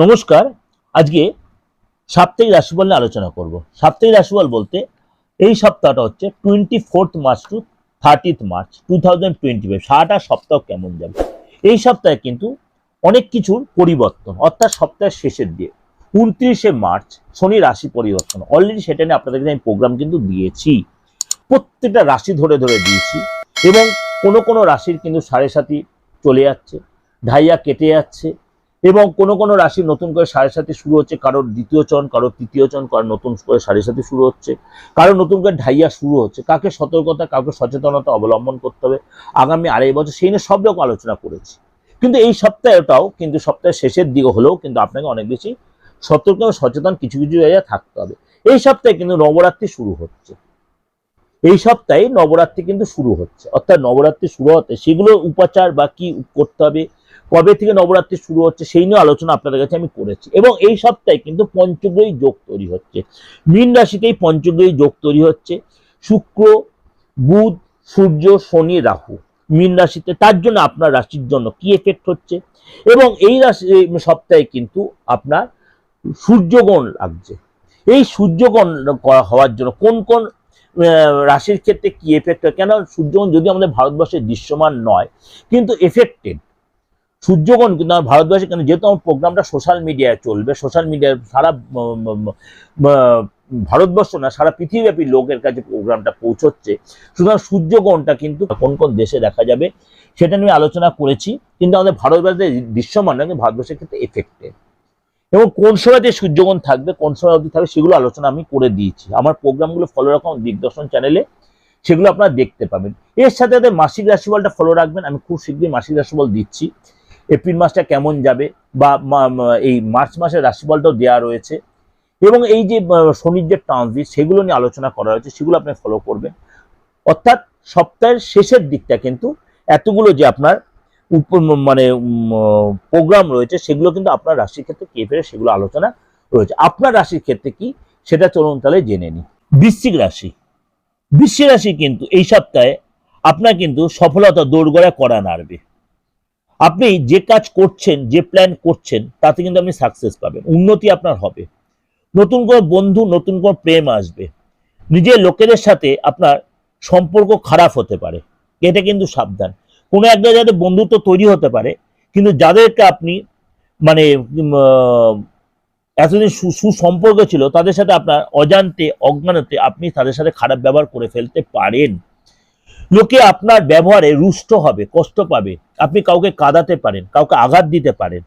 নমস্কার। আজকে সাপ্তাহিক রাশিফল নিয়ে আলোচনা করব। সাপ্তাহিক রাশিফল বলতে এই সপ্তাহটা হচ্ছে twenty fourth March to thirtieth March two thousand twenty five সারাটা সপ্তাহ কেমন যাবে? এই সপ্তাহে কিন্তু অনেক কিছুর পরিবর্তন, অর্থাৎ সপ্তাহের শেষের দিয়ে উনত্রিশে মার্চ শনি রাশি পরিবর্তন। অলরেডি সেটা নিয়ে আপনাদেরকে আমি প্রোগ্রাম কিন্তু দিয়েছি। প্রত্যেকটা রাশি ধরে ধরে দিয়েছি এবং কোনো কোনো রাশির কিন্তু সাড়ে সাথী চলে যাচ্ছে, ঢাইয়া কেটে যাচ্ছে এবং কোনো কোনো রাশি নতুন করে সাড়ে সাথে শুরু হচ্ছে, কারোর দ্বিতীয় চরণ, কারোর তৃতীয় চরণ, কারোর নতুন করে সাড়ে সাথে শুরু হচ্ছে, কারোর নতুন করে ঢাইয়া শুরু হচ্ছে। কাকে সতর্কতা, কাউকে সচেতনতা অবলম্বন করতে হবে আগামী আড়াই বছর, সেই নিয়ে সব রকম আলোচনা করেছি। কিন্তু এই সপ্তাহটাও কিন্তু সপ্তাহের শেষের দিকে হলেও কিন্তু আপনাকে অনেক বেশি সতর্ক এবং সচেতন কিছু কিছু জায়গায় থাকতে হবে। এই সপ্তাহে কিন্তু নবরাত্রি শুরু হচ্ছে। এই সপ্তাহে নবরাত্রি কিন্তু শুরু হচ্ছে। অর্থাৎ নবরাত্রি শুরু হতে সেগুলো উপাচার বা কি করতে হবে কবে থেকে নবরাত্রি শুরু হচ্ছে সেই নিয়ে আলোচনা আপনাদের কাছে আমি করেছি। এবং এই সপ্তাহে কিন্তু পঞ্চগ্রহী যোগ তৈরি হচ্ছে। মীন রাশিতেই পঞ্চগ্রহী যোগ তৈরি হচ্ছে। শুক্র, বুধ, সূর্য, শনি, রাহু মীন রাশিতে। তার জন্য আপনার রাশির জন্য কি এফেক্ট হচ্ছে? এবং এই রাশি সপ্তাহে কিন্তু আপনার সূর্যগণ লাগছে। এই সূর্যগণ হওয়ার জন্য কোন কোন রাশির ক্ষেত্রে কি এফেক্ট হয়? কেন সূর্যগণ যদি আমাদের ভারতবর্ষে দৃশ্যমান নয়, কিন্তু এফেক্টেড সূর্যগণ কিন্তু আমার ভারতবর্ষে কেন? যেহেতু আমার প্রোগ্রামটা সোশ্যাল মিডিয়ায় চলবে সোশ্যাল মিডিয়ায় সারা ভারতবর্ষ না, সারা পৃথিবীব্যাপী লোকের কাছে প্রোগ্রামটা পৌঁছচ্ছে। সুতরাং সূর্যগ্রহণটা কিন্তু কোন কোন দেশে দেখা যাবে সেটা নিয়ে আলোচনা করেছি, কিন্তু আমাদের ভারতবর্ষে দৃশ্যমান না কিন্তু ভারতবর্ষের ক্ষেত্রে এফেক্টেড এবং কোন সময়তে সূর্যগ্রহণ থাকবে, কোন সময় অবধি থাকবে, সেগুলো আলোচনা আমি করে দিয়েছি। আমার প্রোগ্রামগুলো ফলো রাখুন, দিগদর্শন চ্যানেলে সেগুলো আপনারা দেখতে পাবেন। এর সাথে সাথে মাসিক রাশিফলটা ফলো রাখবেন, আমি খুব শীঘ্রই মাসিক রাশিফল দিচ্ছি। এপ্রিল মাসটা কেমন যাবে বা এই মার্চ মাসের রাশিফলটাও দেওয়া রয়েছে। এবং এই যে শনির যে ট্রানজিট সেগুলো নিয়ে আলোচনা করা হয়েছে, সেগুলো আপনি ফলো করবেন। অর্থাৎ সপ্তাহের শেষের দিকটা কিন্তু এতগুলো যে আপনার মানে প্রোগ্রাম রয়েছে, সেগুলো কিন্তু আপনার রাশির ক্ষেত্রে কে ফেরে সেগুলো আলোচনা রয়েছে। আপনার রাশির ক্ষেত্রে কি? সেটা চলুন তাহলে জেনে নিই। বৃশ্চিক রাশি। বৃশ্চিক রাশি কিন্তু এই সপ্তাহে আপনার কিন্তু সফলতা দৌড়গড়া করা নাড়বে। আপনি যে কাজ করছেন, যে প্ল্যান করছেন, তাতে কিন্তু আপনি সাকসেস পাবেন। উন্নতি আপনার হবে। নতুন কোনো বন্ধু, নতুন কোনো প্রেম আসবে। নিজের লোকেদের সাথে আপনার সম্পর্ক খারাপ হতে পারে। এটা কিন্তু সাবধান। কোনো এক জায়গাতে বন্ধুত্ব তৈরি হতে পারে, কিন্তু যাদেরকে আপনি মানে এতদিন সুসম্পর্ক ছিল, তাদের সাথে আপনার অজান্তে, অজ্ঞানতে আপনি তাদের সাথে খারাপ ব্যবহার করে ফেলতে পারেন। লোকে আপনার ব্যবহারে রুষ্ট হবে, কষ্ট পাবে। আপনি কাউকে কাঁদাতে পারেন, কাউকে আঘাত দিতে পারেন।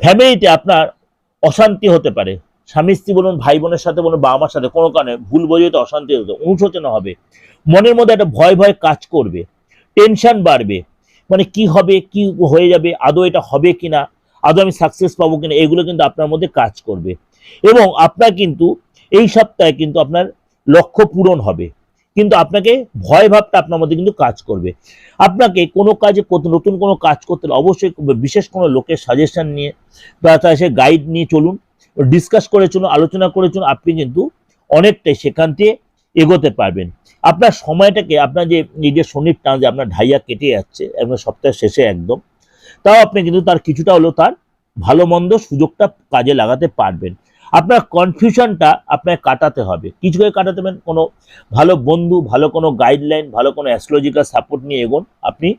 ফ্যামিলিতে আপনার অশান্তি হতে পারে। স্বামী, স্ত্রী বলুন, ভাই বোনের সাথে বলুন বাবা মার সাথে, কোনো কারণে ভুল বোঝাতে অশান্তি হতে, অনুশোচনা হবে। মনের মধ্যে একটা ভয় ভয় কাজ করবে। টেনশন বাড়বে। মানে কি হবে, কি হয়ে যাবে, আদৌ এটা হবে কিনা, আদৌ আমি সাকসেস পাবো কিনা, এগুলো কিন্তু আপনার মধ্যে কাজ করবে। এবং আপনার কিন্তু এই সপ্তাহে কিন্তু আপনার লক্ষ্য পূরণ হবে। কিন্তু আপনাকে ভয় ভাবটা আপনার মধ্যে কিন্তু কাজ করবে। আপনাকে কোনো কাজে নতুন কোনো কাজ করতে হলে অবশ্যই বিশেষ কোনো লোকের সাজেশন নিয়ে বা তার সে গাইড নিয়ে চলুন ডিসকাস করে চলুন, আলোচনা করে চলুন, আপনি কিন্তু অনেকটাই সেখান থেকে এগোতে পারবেন। আপনার সময়টাকে আপনার যে যে শনির টান যে আপনার ঢাইয়া কেটে যাচ্ছে একদম সপ্তাহের শেষে একদম, তাও আপনি কিন্তু তার কিছুটা হলেও তার ভালো মন্দ সুযোগটা কাজে লাগাতে পারবেন। আপনার কনফিউশনটা আপনাকে কাটাতে হবে। কিছু করে কাটাতে পারেন। কোনো ভালো বন্ধু, ভালো কোনো গাইডলাইন ভালো কোনো অ্যাস্ট্রোলজিক্যাল সাপোর্ট নিয়ে এগোন আপনি।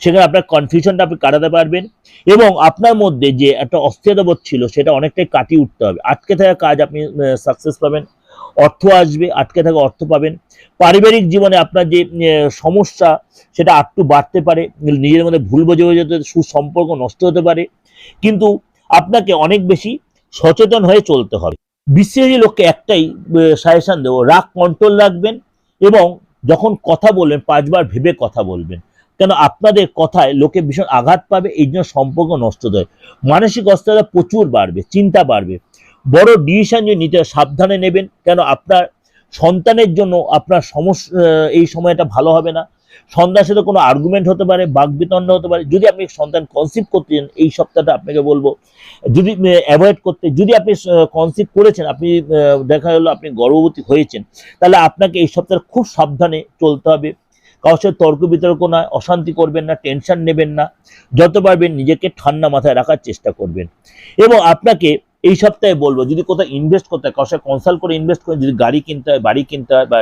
সেখানে আপনার কনফিউশনটা আপনি কাটাতে পারবেন। এবং আপনার মধ্যে যে একটা অস্থিরতাবোধ ছিল, সেটা অনেকটাই কাটিয়ে উঠতে হবে। আটকে থাকা কাজ আপনি সাকসেস পাবেন। অর্থ আসবে, আটকে থাকা অর্থ পাবেন। পারিবারিক জীবনে আপনার যে সমস্যা, সেটা আটটু বাড়তে পারে। নিজের মধ্যে ভুল বোঝে যেতে সুসম্পর্ক নষ্ট হতে পারে। কিন্তু আপনাকে অনেক বেশি সচেতন হয়ে চলতে হবে। বিশ্বাসী লোককে একটাই সাজেশন দেবো, রাগ কন্ট্রোল রাখবেন এবং যখন কথা বলবেন, পাঁচবার ভেবে কথা বলবেন। কেন আপনাদের কথায় লোকে ভীষণ আঘাত পাবে, এই জন্য সম্পর্ক নষ্ট হয় মানসিক অস্থিরতা প্রচুর বাড়বে, চিন্তা বাড়বে। বড় ডিসিশন যে নিতে সাবধানে নেবেন। কেন আপনার সন্তানের জন্য আপনার সমস্যা এই সময়টা ভালো হবে না। সন্তানের সাথে কোনো আর্গুমেন্ট হতে পারে, বাকবিতণ্ড হতে পারে। যদি আপনি সন্তান কনসিভ চান, এই সপ্তাহটা আপনাকে বলব। যদি অ্যাভয়েড করতে, যদি আপনি কনসিভ করেছেন, আপনি দেখা গেলো আপনি গর্ভবতী হয়েছেন, তাহলে আপনাকে এই সপ্তাহে খুব সাবধানে চলতে হবে। কারোর সাথে তর্ক বিতর্ক নয়, অশান্তি করবেন না টেনশন নেবেন না। যত পারবেন নিজেকে ঠান্ডা মাথায় রাখার চেষ্টা করবেন। এবং আপনাকে এই সপ্তাহে বলব, যদি কোথাও ইনভেস্ট করতে হয়, কারোর কনসাল্ট করে ইনভেস্ট করেন যদি গাড়ি কিনতে হয়, বাড়ি কিনতে হয় বা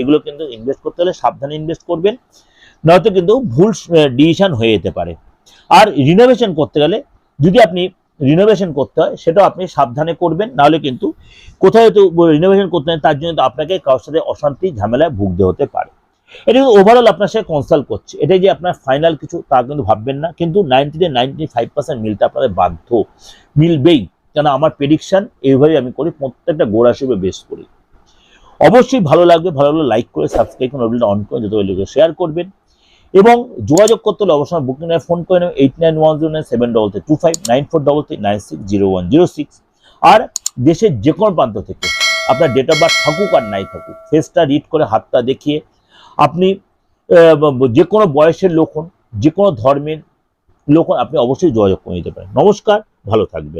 এগুলো কিন্তু ইনভেস্ট করতে হলে সাবধানে ইনভেস্ট করবেন। নয়তো কিন্তু ভুল ডিসিশন হয়ে যেতে পারে। আর রিনোভেশন করতে গেলে যদি আপনি রিনোভেশন করতে হয়, সেটাও আপনি সাবধানে করবেন। নাহলে কিন্তু কোথায় হয়তো রিনোভেশন করতে হয়, তার জন্য তো আপনাকে কারোর সাথে অশান্তি, ঝামেলায় ভুগতে হতে পারে। এটা কিন্তু ওভারঅল আপনার সাথে কনসাল্ট করছে। এটাই যে আপনার ফাইনাল কিছু, তা কিন্তু ভাববেন না। কিন্তু নাইনটিতে নাইনটি ফাইভ পার্সেন্ট মিলতে আপনাদের বাধ্য। মিলবেই। কেন আমার প্রেডিকশন এইভাবেই আমি করি, প্রত্যেকটা গোড়া হিসেবে বেস করি। অবশ্যই ভালো লাগবে, ভালো লাগলে লাইক করে সাবস্ক্রাইব করে নোটিফিকেশন অন করে যত লোকে শেয়ার করবেন। এবং যোগাযোগ করতে হলে অবশ্যই বুকিং ফোন করে নেবেন eight nine one zero nine seven double three two five nine four double three nine six zero one zero six আর দেশের যে কোনো প্রান্ত থেকে আপনার ডেট অফ বার্থ থাকুক আর নাই থাকুক ফেসটা রিড করে, হাতটা দেখিয়ে আপনি যে কোনো বয়সের লোক হন যে কোনো ধর্মের লোক আপনি অবশ্যই যোগাযোগ করে নিতে পারেন। নমস্কার, ভালো থাকবেন।